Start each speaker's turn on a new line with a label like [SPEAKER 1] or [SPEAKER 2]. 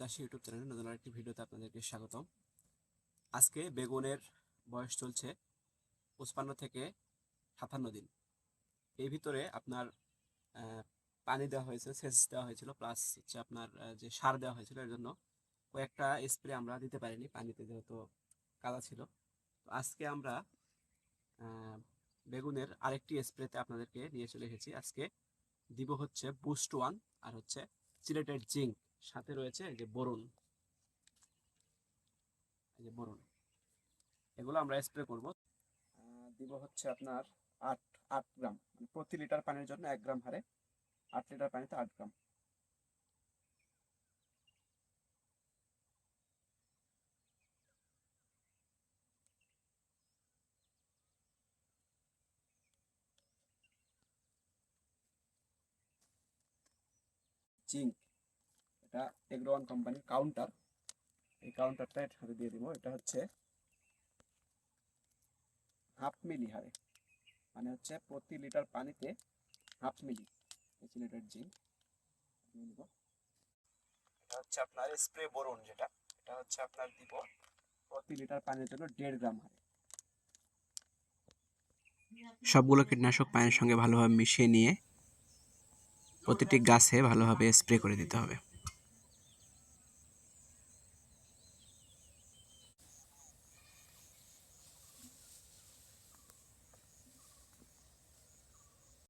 [SPEAKER 1] চাষি ইউটিউব চ্যানেলে নতুন আরেকটি ভিডিওতে আপনাদেরকে স্বাগতম। আজকে বেগুনের বয়স চলছে পঁচপান্ন থেকে সাতান্ন দিন। এই ভিতরে আপনার পানি দেওয়া হয়েছে সেচ দেওয়া হয়েছিল প্লাস হচ্ছে আপনার যে সার দেওয়া হয়েছিল, এর জন্য কয়েকটা স্প্রে আমরা দিতে পারিনি, পানিতে যেহেতু কাদা ছিল। তো আজকে আমরা বেগুনের আরেকটি স্প্রেতে আপনাদেরকে নিয়ে চলে এসেছি। আজকে দিব হচ্ছে বুস্ট ওয়ান আর হচ্ছে সিলেটেড জিঙ্ক সাথে রয়েছে এই যে বোরন এই যে বোরন এগুলো আমরা স্প্রে করব। দিব হচ্ছে আপনার আট আট গ্রাম। মানে প্রতি লিটার পানির জন্য এক গ্রাম হারে। আট লিটার পানিতে আট গ্রাম। জিঙ্ক। এটা এগ্রোয়ান কোম্পানির কাউন্টার এই কাউন্টারটা এর দিয়ে দিব। এটা হচ্ছে হাফ মিলি হারে। মানে হচ্ছে প্রতি লিটার পানিতে হাফ মিলি প্রতি লিটার জিঙ্ক। দিব। এটা হচ্ছে আপনার স্প্রে বোরন যেটা। এটা হচ্ছে আপনার দিব প্রতি লিটার পানির জন্য দেড় গ্রাম হারে।
[SPEAKER 2] সবগুলো কীটনাশক পানির সঙ্গে ভালোভাবে মিশিয়ে নিয়ে প্রতিটি গাছে ভালোভাবে স্প্রে করে দিতে হবে।